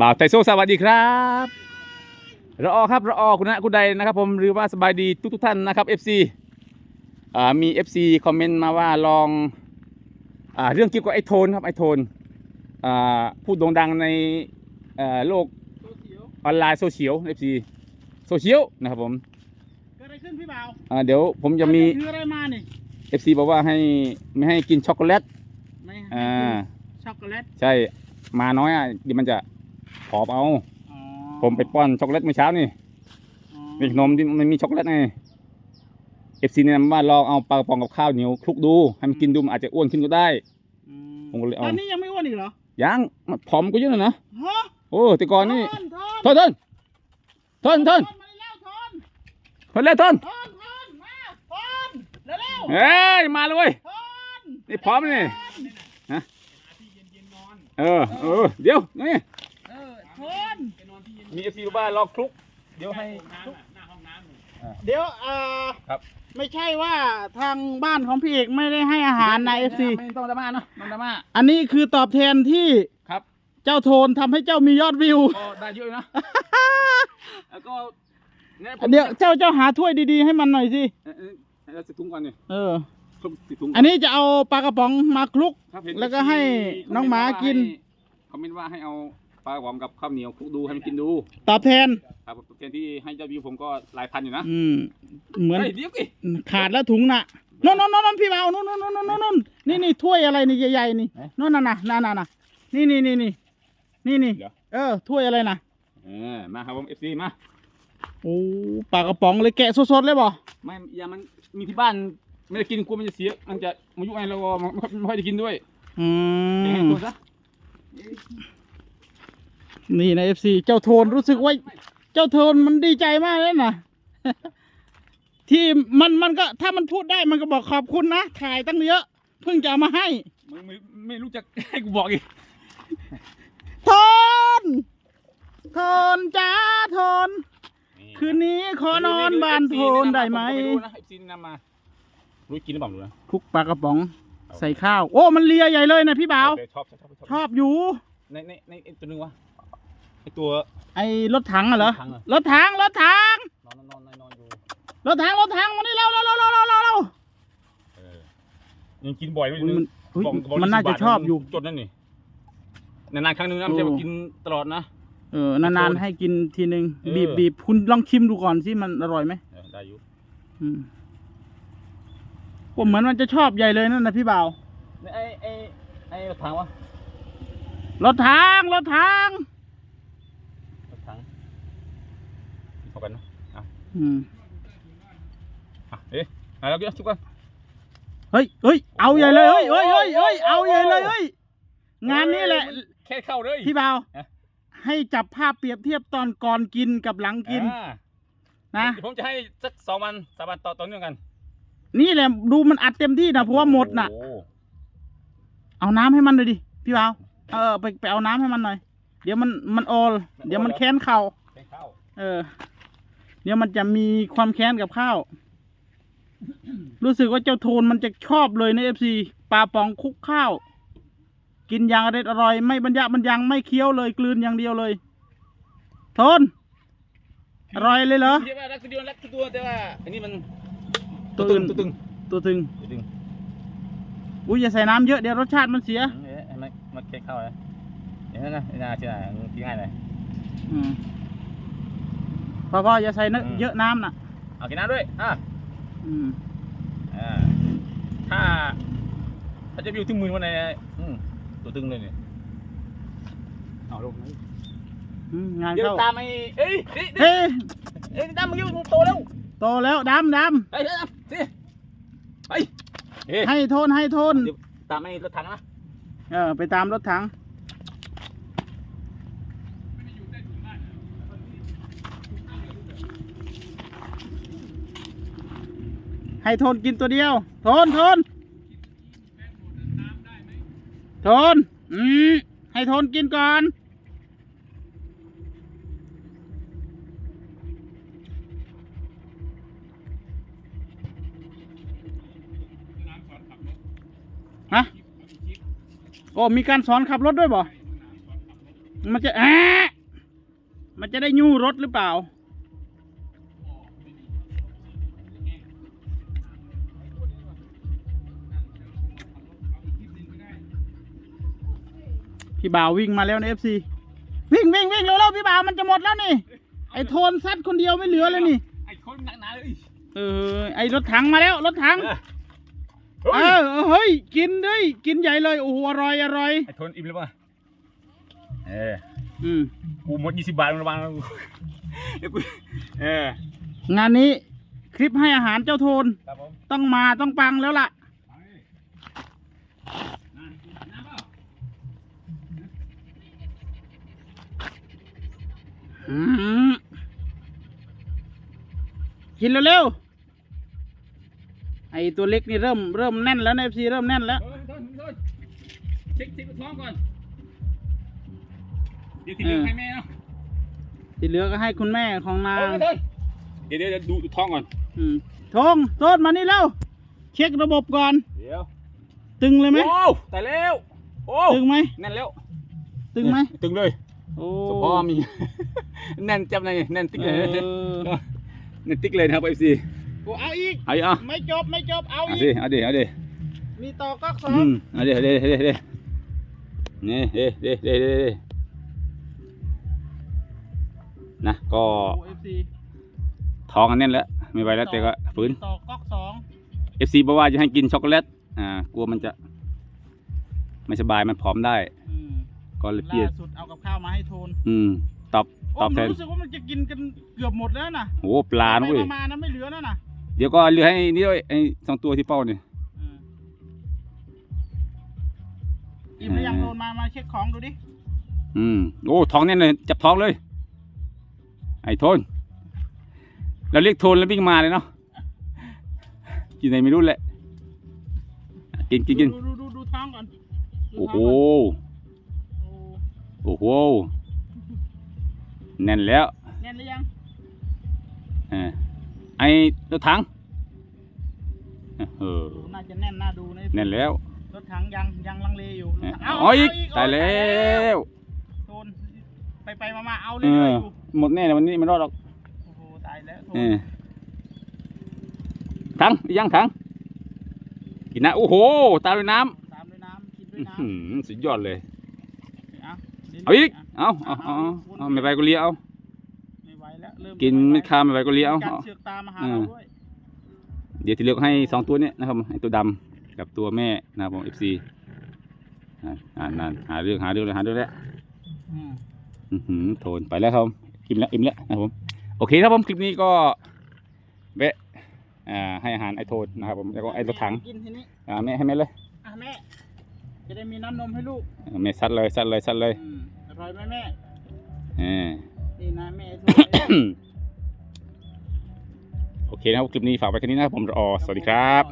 บ่าวไทโซสวัสดีครับรอครับรอคุณนะคุณใดนะครับ ผมหรือว่าสบายดีทุกทุกๆท่านนะครับ FC อ่ามี FC คอมเมนต์มาว่าลองอ่าเรื่องเกี่ยวกับไอโทนครับไอโทนอ่าพูดโด่งดังในเอ่อโลกออนไลน์โซเชียล FC โซเชียลนะครับผมเกิดอะไรขึ้นพี่บ่าวอ่าเดี๋ยวผมจะมีถืออะไรมานี่ FC บอกว่าให้ไม่ให้กินช็อกโกแลตไม่ให้อ่ากินช็อกโกแลตใช่มาน้อยอะเดี๋ยวมันจะ ผอมเอา อ๋อผมไปป้อนช็อกโกแลตเมื่อเช้านี่อ๋อมีขนมที่มันมีช็อกโกแลตไงเอฟซีเนี่ยว่าลองเอาปลากระป๋องกับข้าวเหนียวคลุกดูให้มันกินดูมันอาจจะอ้วนขึ้นก็ได้ อืมผมก็เลยเอาตอนนี้ยังไม่อ้วนอีกเหรอยังมันผอมก็เยอะนะนะฮะโอ้แต่ก่อนนี่ทนทนทนทนทนทนมาแล้วทนทนแล้วทนทนทนมาทนเร็วเร็วเฮ้ยมาเลยเว้ย ทนนี่พร้อมเลยเออเออเดี๋ยวนี่ เออทนมีเอฟซีบอกว่าลองคลุก เดี๋ยวให้ เดี๋ยวเอ่อครับ ไม่ใช่ว่าทางบ้านของพี่เอกไม่ได้ให้อาหารในเอฟซีไม่ต้องดราม่าเนาะไม่ต้องดราม่าอันนี้คือตอบแทนที่ครับเจ้าโทนทำให้เจ้ามียอดวิว ก็ได้เยอะอยู่นะแล้วก็เนี่ยผมเดี๋ยวเจ้าเจ้าหาถ้วยดีๆให้มันหน่อยสิ เออเออเราจะถุงก่อนนี่เออคลุกติดถุงก่อันนี้จะเอาปลากระป๋องมาคลุก ครับเห็นแล้วก็ให้น้องหมากิน คอมเมนต์ว่าให้เอา ปลากระป๋องกับข้าวเหนียวคลุกดูให้มันกินดู ตอบแทน ครับแทนที่ให้เจ้าวิวผมก็หลายพันอยู่นะอืม เหมือน เฮ้ยเดี๋ยวสิขาดแล้วถุงน่ะนนนนนนพี่เบาโนนนนนนนนนี่นี่ถ้วยอะไรนี่ใหญ่ๆนี่นนน่ะน่ะน่ะน่ะน่ะนี่นี่นี่นี่นี่นี่เดี๋ยวเออถ้วยอะไรน่ะเออมาครับผมเอฟซีมาโอ้ปลากระป๋องเลยแกะสดๆเลยบ่ไม่ยามันมีที่บ้านไม่ได้กินกลัวมันจะเสีย มันจะมายุ่งไงเราก็ไม่ค่อยไม่ค่อยได้กินด้วยอืแกะให้มตัวซะ นี่นะเอฟซีเจ้าโทนรู้สึกว่าเจ้าโทนมันดีใจมากเลยนะที่มันมันก็ถ้ามันพูดได้มันก็บอกขอบคุณนะถ่ายตั้งเยอะเพิ่งจะเอามาให้มึงไม่ไม่รู้จักให้กูบอกอีกโทนโทนจ้าโทน คืนนี้ขอนอนบ้านโทนได้ไหมผก็รู้นะเอฟซีนำมารู้กินหรือเปล่าไม่รู้นะคลุกปลากระป๋องใส่ข้าว โอ้มันเลียใหญ่เลยนะพี่บ่าว ชอบชอบชอบชอบอยู่ในในในไอ้ตัวนึงวะ ไอตัว ไอ้รถถังอะเหรอ รถถังเหรอ รถถัง รถถัง นอนนอนนอนนอนอยู่รถถัง รถถังมานี่เร็วเร็วเร็วเร็วเร็วเร็วเร็วเออยังกินบ่อยไม่มันรู้เฮ้ยบอกบอกมันน่าจะ20บทชอบอยู่จดนั่นนี่นานๆครั้งหนึงนะไม่ใช่ว่าโอ้ กินตลอดนะ เออ นานๆให้กินทีนึง เออ บีบบีบคุณลองชิมดูก่อนสิมันอร่อยไหมเออได้อยู่อืมผมเหมือนมันจะชอบใหญ่เลยนั่นนะพี่บ่าว ไอ้ไอ้ไอ้รถถังวะรถถัง รถถัง รถถังเข้ากันนะอะอืมอะเอ๊ะอะแล้วก็ชุบกันเฮ้ยเฮ้ยเอาใหญ่เลยเฮ้ยเฮ้ยเฮ้ยเฮ้ยเอาใหญ่เลยเฮ้ยงานนี้แหละแค่เข้าเลยพี่บ่าวเอ๊ะให้จับภาพเปรียบเทียบตอนก่อนกินกับหลังกินอ่านะเดี๋ยวผมจะให้สักสองวันสามวันต่อต่อเนื่องกัน นี่แหละดูมันอัดเต็มที่นะเพราะว่าหมดน่ะโอ้โเอาน้ำให้มันเลยดิพี่บ่าวเออไปไปเอาน้ำให้มันหน่อย เดี๋ยวมันมันโอลเดี๋ยวมันแค้นเข่าแค่เข้าเออ เดี๋ยวมันจะมีความแค้นกับข้าว รู้สึกว่าเจ้าโทนมันจะชอบเลยในเอฟซีปลาปองคลุกข้าว กินอย่างอร่อยอร่อย ไม่บรรยะบรรยังไม่เคี้ยวเลยกลืนอย่างเดียวเลย โทน อร่อยเลยเหรอไม่ใช่ว่ารักตัวเดียวรักทุกตัวแต่ว่า อันนี้มันตัวอื่นตัวตึงตัวตึงตัวตึงอุ้ยอย่าใส่น้ำเยอะเดี๋ยวรสชาติมันเสียเอ๊ะมันมันแค่เข้าเลยอย่างนั้นนะน่าเชื่อกินง่ายเลยอืม พอพออย่าใส่เนอะอืม เยอะน้ำน่ะ เอากินน้ำด้วยอะอืมอ่าถ้าถ้าจะวิวที่มือวันไหนนะอืมตัวตึงเลยเนี่ยเอาลงไหนอืมงานเดี๋ยวเข้าตามไอ้เอ้ยเอ้ยเฮ้ยเอ้ยตามมึงอยู่มึงโตแล้วโตแล้วดำดไปเถอะสิไปเอ้ยำให้โทนให้โทนเดี๋ยวตามไอ้รถถังนะเออไปตามรถถัง ให้โทนกินตัวเดียวโทนทนโทน อืม ให้โทนกินก่อน ฮะ โอ้ มีการสอนขับรถด้วยบ่ มันจะอะมันจะได้ยู่รถหรือเปล่า พี่บ่าววิ่งมาแล้วในเอฟซีวิ่งวิ่งวิ่งเร็วๆพี่บ่าวมันจะหมดแล้วนี่ ไอ้โทนซัดคนเดียวไม่เหลือเลยนี่ ไอ้คนหนักหนาเลย เออ ไอ้รถถังมาแล้วรถถังเฮ้เอยอเฮ้ยกินด้วยกินใหญ่เลยโอ้โหอร่อยอร่อย ไอ้ทนอิ่มหรือเปล่าเอออืมกูหมดยี่สิบบาทมันระวังนะกูเดี๋ยวกูเอองานนี้คลิปให้อาหารเจ้าโทนครับผมต้องมาต้องปังแล้วล่ะ กินเร็วๆ ไอตัวเล็กนี่เริ่มเริ่มแน่นแล้วในเอฟซีเริ่มแน่นแล้วเฮ้ยทนทนเช็คเช็คท้องก่อน เดี๋ยวที่เหลือเออให้แม่เนาะที่เหลือก็ให้คุณแม่ของนางเฮ้ยทนเดี๋ยวเดี๋ยวเดี๋ยวดูดูท้องก่อนอืมทงโทษมานี่แล้วเช็คระบบก่อน เดี๋ยว ตึงเลยไหมโอ้แต่แล้ว โอ้ ตึงไหมแน่นแล้ว ตึงไหม ตึงเลย โอ้สพอมี แน่นจับเลยแน่นติ๊กเอเลยอแน่นติ๊กเลยนะครับเอฟซีโอ้เอาอีก เอาดิเอาไม่จบไม่จบเอาเอาอีดิก เอาดิเอาดิมีต่อก๊อกสองอืมเอาดิเอาดิเอาดิเอาดินี่เด้เด้เด้เด้เด้นะก็โอ้เอฟซีท้องอันแน่นแล้วไม่ไหวแล้วแต่ก็ฝืน ต่อก๊อกสองเอฟซีบอกว่าจะให้กินช็อกโกแลต อ่ากลัวมันจะ ไม่สบายมันผอมได้ อืมก็เลยเปลี่ยล่านสุดเอากับข้าวมาให้โทนอืมตอบโอ้ ตอบมัแทนนรู้สึกว่ามันจะกินกันเกือบหมดแล้วนะโอ้ปลานะไปเว้ยมาๆนะไม่เหลือแล้วนะเดี๋ยวก็เหลือให้นี่ด้วยไอ้สองตัวที่เป้าเนี่ยอืมอิ่มหรือยังโทนมามาเช็คของดูดิอืมโอ้ท้องแน่นเลยจับท้องเลย ไอ้โทนเราเรียกโทนแล้ววิ่งมาเลยเนาะกินไหนไม่รู้แหละกินกินกินดูดูดูดูท้องก่อนดูโอ้โหท้งก่อนโอ้โอ้โห แน่นแล้วแน่นหรือยังเออไอ้รถถังเออน่าจะแน่นน่าดูนะแน่นแล้ว รถถังยังยังลังเลอยู่รถเออถังอ๋ออีกเตายแล้วโทนไปไปมามาเอาเอเรื่ออยๆอยู่หมดแน่เลยวันนี้ไม่รอดหรอกโอ้โหตายแล้วโทนเออถังยังถังกินนะโอ้โหตามด้วยน้ตามด้วยน้ำกินำด้วยอื้อน้ำหือสุดยอดเลยเอาดี๋ยวเอาอีกะ เอาเอาเอาเอาเอาไม่ไปก็เลี้ยเอาไม่ไหวแล้วเริ่มกินไหวไม่ข้ามไม่ไปก็เลี้ยเอามีการเอาเสือกตามมาหาเออเราด้วยเดี๋ยวที่เหลือกให้สองตัวเนี้ยนะครับไอ้ตัวดำกับตัวแม่นะครับผมเอฟซีอ่านั่นหาเรื่องหาเรื่องเลยหาเรื่องแล้วอืมอื้อหือโทนไปแล้วครับผมอิ่มแล้วอิ่มแล้วนะครับผมโอเคครับผมคลิปนี้ก็แวะอ่าให้อาหารไอ้โทนนะครับผมแล้วก็ไอ้รถถังกินทีนี้อ่าแม่ให้แม่เลยอะแม่จะได้มีน้ำนมให้ลูกอ่าแม่ซัดเลยซัดเลยซัดเลย อืมอร่อยไหมแม่เออนี่นะแม่โทรโอเคนะครับ คลิปนี้ฝากไว้แค่นี้นะครับผมรอ สวัสดีครับ